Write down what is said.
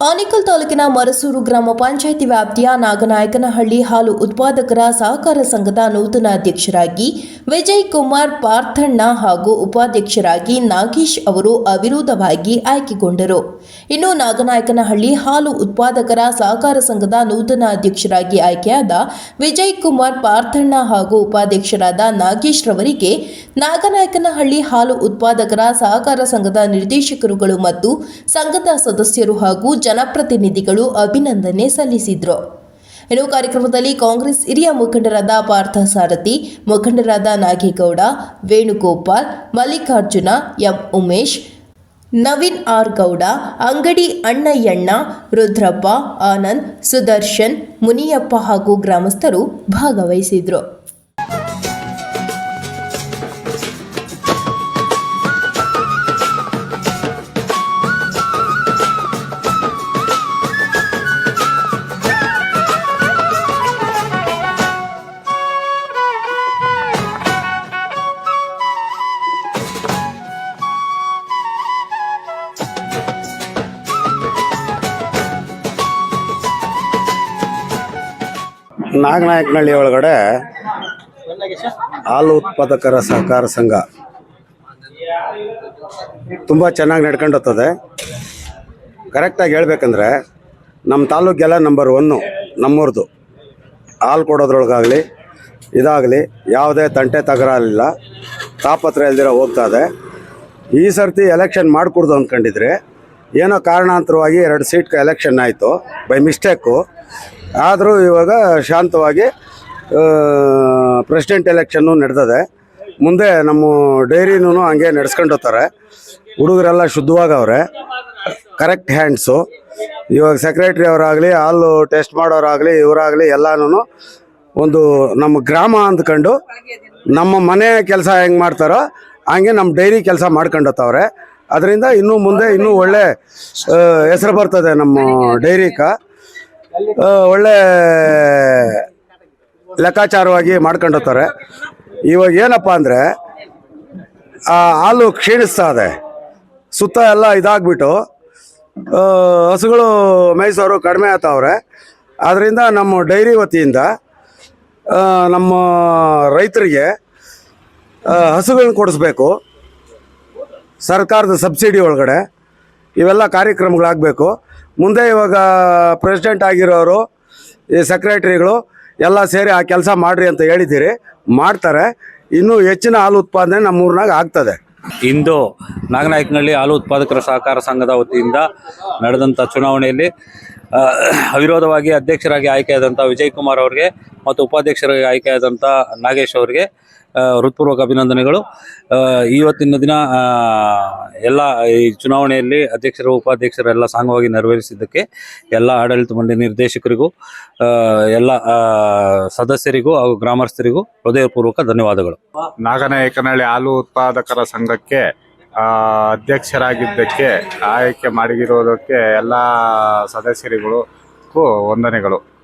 ಆನೇಕಲ್ ತಾಲೂಕಿನ ಮರಸೂರು ಗ್ರಾಮ ಪಂಚಾಯಿತಿ ವ್ಯಾಪ್ತಿಯ ನಾಗನಾಯಕನಹಳ್ಳಿ ಹಾಲು ಉತ್ಪಾದಕರ ಸಹಕಾರ ಸಂಘದ ನೂತನ ಅಧ್ಯಕ್ಷರಾಗಿ ವಿಜಯ್ ಕುಮಾರ್ ಪಾರ್ಥಣ್ಣ ಹಾಗೂ ಉಪಾಧ್ಯಕ್ಷರಾಗಿ ನಾಗೇಶ್ ಅವರು ಅವಿರೋಧವಾಗಿ ಆಯ್ಕೆಗೊಂಡರು. ಇನ್ನು ನಾಗನಾಯಕನಹಳ್ಳಿ ಹಾಲು ಉತ್ಪಾದಕರ ಸಹಕಾರ ಸಂಘದ ನೂತನ ಅಧ್ಯಕ್ಷರಾಗಿ ಆಯ್ಕೆಯಾದ ವಿಜಯ್ ಕುಮಾರ್ ಪಾರ್ಥಣ್ಣ ಹಾಗೂ ಉಪಾಧ್ಯಕ್ಷರಾದ ನಾಗೇಶ್ ರವರಿಗೆ ನಾಗನಾಯಕನಹಳ್ಳಿ ಹಾಲು ಉತ್ಪಾದಕರ ಸಹಕಾರ ಸಂಘದ ನಿರ್ದೇಶಕರುಗಳು ಮತ್ತು ಸಂಘದ ಸದಸ್ಯರು ಹಾಗೂ ಜನಪ್ರತಿನಿಧಿಗಳು ಅಭಿನಂದನೆ ಸಲ್ಲಿಸಿದರು. ಇನ್ನು ಕಾರ್ಯಕ್ರಮದಲ್ಲಿ ಕಾಂಗ್ರೆಸ್ ಹಿರಿಯ ಮುಖಂಡರಾದ ಪಾರ್ಥ ಸಾರಥಿ, ಮುಖಂಡರಾದ ನಾಗೇಗೌಡ, ವೇಣುಗೋಪಾಲ್, ಮಲ್ಲಿಕಾರ್ಜುನ, ಎಂ ಉಮೇಶ್, ನವೀನ್ ಆರ್ ಗೌಡ, ಅಂಗಡಿ ಅಣ್ಣಯ್ಯಣ್ಣ, ರುದ್ರಪ್ಪ, ಆನಂದ್, ಸುದರ್ಶನ್, ಮುನಿಯಪ್ಪ ಹಾಗೂ ಗ್ರಾಮಸ್ಥರು ಭಾಗವಹಿಸಿದ್ರು. ನಾಗನಾಯಕನಹಳ್ಳಿ ಒಳಗಡೆ ಹಾಲು ಉತ್ಪಾದಕರ ಸಹಕಾರ ಸಂಘ. ತುಂಬ ಚೆನ್ನಾಗಿ ನಡ್ಕೊಂಡು ಹೋಗ್ತದೆ ಕರೆಕ್ಟಾಗಿ ಹೇಳ್ಬೇಕಂದ್ರೆ ನಮ್ಮ ತಾಲೂಕೆಲ್ಲ ನಂಬರ್ ಒನ್ನು ನಮ್ಮೂರ್ದು. ಹಾಲು ಕೊಡೋದ್ರೊಳಗಾಗಲಿ, ಇದಾಗಲಿ ಯಾವುದೇ ತಂಟೆ ತಗರಾಲಿಲ್ಲ ತಾಪತ್ರ ಇಲ್ದಿರ ಹೋಗ್ತಾ ಇದೆ. ಈ ಸರ್ತಿ ಎಲೆಕ್ಷನ್ ಮಾಡಿಕೊಡ್ದು ಅಂದ್ಕೊಂಡಿದ್ರೆ ಏನೋ ಕಾರಣಾಂತರವಾಗಿ ಎರಡು ಸೀಟ್ಗೆ ಎಲೆಕ್ಷನ್ ಆಯಿತು ಬೈ ಮಿಸ್ಟೇಕು ಆದರೂ ಇವಾಗ ಶಾಂತವಾಗಿ ಪ್ರೆಸಿಡೆಂಟ್ ಎಲೆಕ್ಷನ್ನು ನಡೆದಿದೆ. ಮುಂದೆ ನಮ್ಮ ಡೈರಿನೂ ಹಂಗೆ ನಡೆಸ್ಕೊಂಡು ಹೋಗ್ತಾರೆ. ಹುಡುಗರೆಲ್ಲ ಶುದ್ಧವಾಗವ್ರೆ. ಕರೆಕ್ಟ್ ಹ್ಯಾಂಡ್ಸು ಇವಾಗ ಸೆಕ್ರೆಟ್ರಿ ಅವರಾಗಲಿ, ಹಾಲು ಟೆಸ್ಟ್ ಮಾಡೋರಾಗಲಿ, ಇವರಾಗಲಿ ಎಲ್ಲನೂ ಒಂದು ನಮ್ಮ ಗ್ರಾಮ ಅಂದ್ಕೊಂಡು ನಮ್ಮ ಮನೆ ಕೆಲಸ ಹೆಂಗೆ ಮಾಡ್ತಾರೋ ಹಂಗೆ ನಮ್ಮ ಡೈರಿ ಕೆಲಸ ಮಾಡ್ಕೊಂಡು ಹೋಗ್ತಾವ್ರೆ. ಅದರಿಂದ ಇನ್ನೂ ಮುಂದೆ ಇನ್ನೂ ಒಳ್ಳೆ ಹೆಸರು ಬರ್ತದೆ ನಮ್ಮ ಡೈರಿಕ ಒಳ್ಳೆ ಲೆಕ್ಕಾಚಾರವಾಗಿ ಮಾಡ್ಕೊಂಡು ಹೋಗ್ತಾರೆ ಇವಾಗ ಏನಪ್ಪ ಅಂದರೆ ಹಾಲು ಕ್ಷೀಣಿಸ್ತಾ ಇದೆ. ಸುತ್ತ ಎಲ್ಲ ಇದಾಗ್ಬಿಟ್ಟು ಹಸುಗಳು ಮೇಯಿಸೋರು ಕಡಿಮೆ ಆಗ್ತಾವ್ರೆ. ಅದರಿಂದ ನಮ್ಮ ಡೈರಿ ವತಿಯಿಂದ ನಮ್ಮ ರೈತರಿಗೆ ಹಸುಗಳನ್ನ ಕೊಡಿಸ್ಬೇಕು. ಸರ್ಕಾರದ ಸಬ್ಸಿಡಿ ಒಳಗಡೆ ಇವೆಲ್ಲ ಕಾರ್ಯಕ್ರಮಗಳಾಗಬೇಕು. ಮುಂದೆ ಇವಾಗ ಪ್ರೆಸಿಡೆಂಟ್ ಆಗಿರೋರು, ಈ ಸೆಕ್ರೆಟ್ರಿಗಳು ಎಲ್ಲ ಸೇರಿ ಆ ಕೆಲಸ ಮಾಡಿರಿ ಅಂತ ಹೇಳಿದ್ದೀರಿ. ಮಾಡ್ತಾರೆ. ಇನ್ನೂ ಹೆಚ್ಚಿನ ಹಾಲು ಉತ್ಪಾದನೆ ನಮ್ಮೂರಿನಾಗ ಆಗ್ತದೆ. ಇಂದು ನಾಗನಾಯಕನಹಳ್ಳಿ ಹಾಲು ಉತ್ಪಾದಕರ ಸಹಕಾರ ಸಂಘದ ವತಿಯಿಂದ ನಡೆದಂಥ ಚುನಾವಣೆಯಲ್ಲಿ ಅವಿರೋಧವಾಗಿ ಅಧ್ಯಕ್ಷರಾಗಿ ಆಯ್ಕೆಯಾದಂಥ ವಿಜಯ್ ಕುಮಾರ್ ಅವರಿಗೆ ಮತ್ತು ಉಪಾಧ್ಯಕ್ಷರಾಗಿ ಆಯ್ಕೆಯಾದಂಥ ನಾಗೇಶ್ ಅವರಿಗೆ ಹೃತ್ಪೂರ್ವಕ ಅಭಿನಂದನೆಗಳು. ಇವತ್ತಿನ ದಿನ ಎಲ್ಲ ಈ ಚುನಾವಣೆಯಲ್ಲಿ ಅಧ್ಯಕ್ಷರು, ಉಪಾಧ್ಯಕ್ಷರು ಎಲ್ಲ ಸಾಂಗವಾಗಿ ನೆರವೇರಿಸಿದ್ದಕ್ಕೆ ಎಲ್ಲ ಆಡಳಿತ ಮಂಡಳಿ ನಿರ್ದೇಶಕರಿಗೂ ಎಲ್ಲ ಸದಸ್ಯರಿಗೂ ಹಾಗೂ ಗ್ರಾಮಸ್ಥರಿಗೂ ಹೃದಯಪೂರ್ವಕ ಧನ್ಯವಾದಗಳು. ನಾಗನಾಯಕನಹಳ್ಳಿ ಹಾಲು ಉತ್ಪಾದಕರ ಸಂಘಕ್ಕೆ ಅಧ್ಯಕ್ಷರಾಗಿದ್ದಕ್ಕೆ, ಆಯ್ಕೆ ಮಾಡಿರೋದಕ್ಕೆ ಎಲ್ಲ ಸದಸ್ಯರಿಗೂ ವಂದನೆಗಳು